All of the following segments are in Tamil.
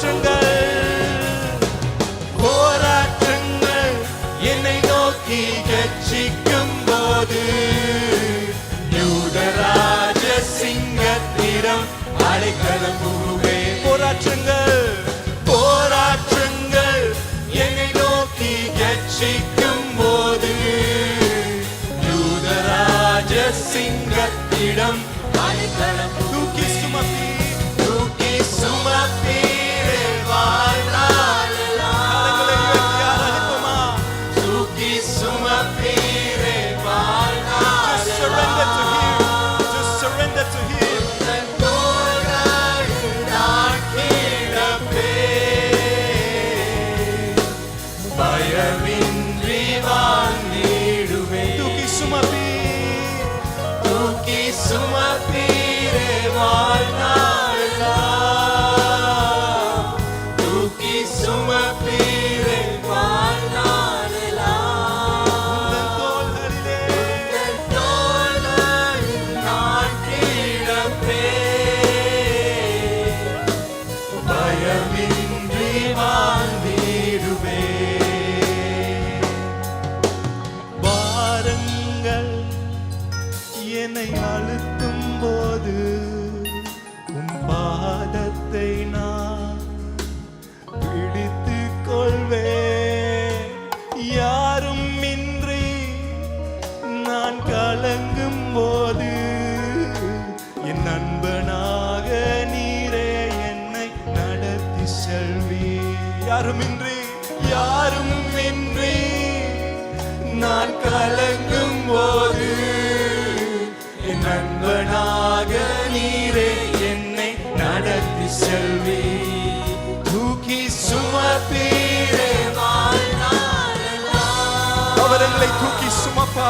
போராற்றுங்கள் போராற்றுங்கள் என்னை நோக்கி கட்சிக்கும் போது யூதராஜ சிங்கத்திடம் அலைக்கலம் பூவே போராற்றுங்கள் போராற்றுங்கள் என்னை நோக்கி கட்சிக்கும் போது யூதராஜ சிங்கத்திடம் அலைக்கலம் தூக்கி சுமத்தி. பாரங்கள் என்னை அழுத்தும் போது கலங்கும் போது என் நண்பனாக நீரே என்னை நடத்தி செல்வி. தூக்கி சுமப்பீரே அவரங்களை தூக்கி சுமப்பா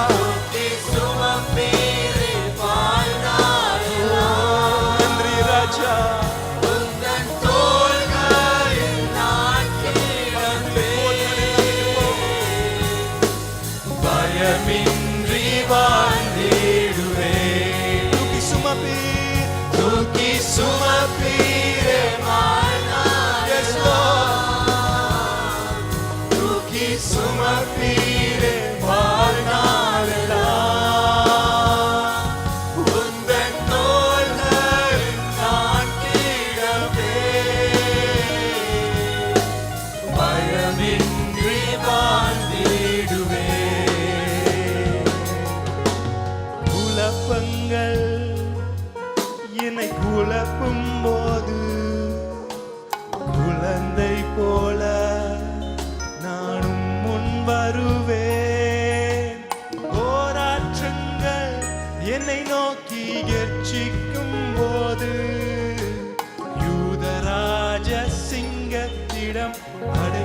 வந்ததை போல நானும் முன் வருவேன். போராற்றங்கள் என்னை நோக்கி எர்ச்சிக்கும் போது யூதராஜ சிங்கத்திடம் அடை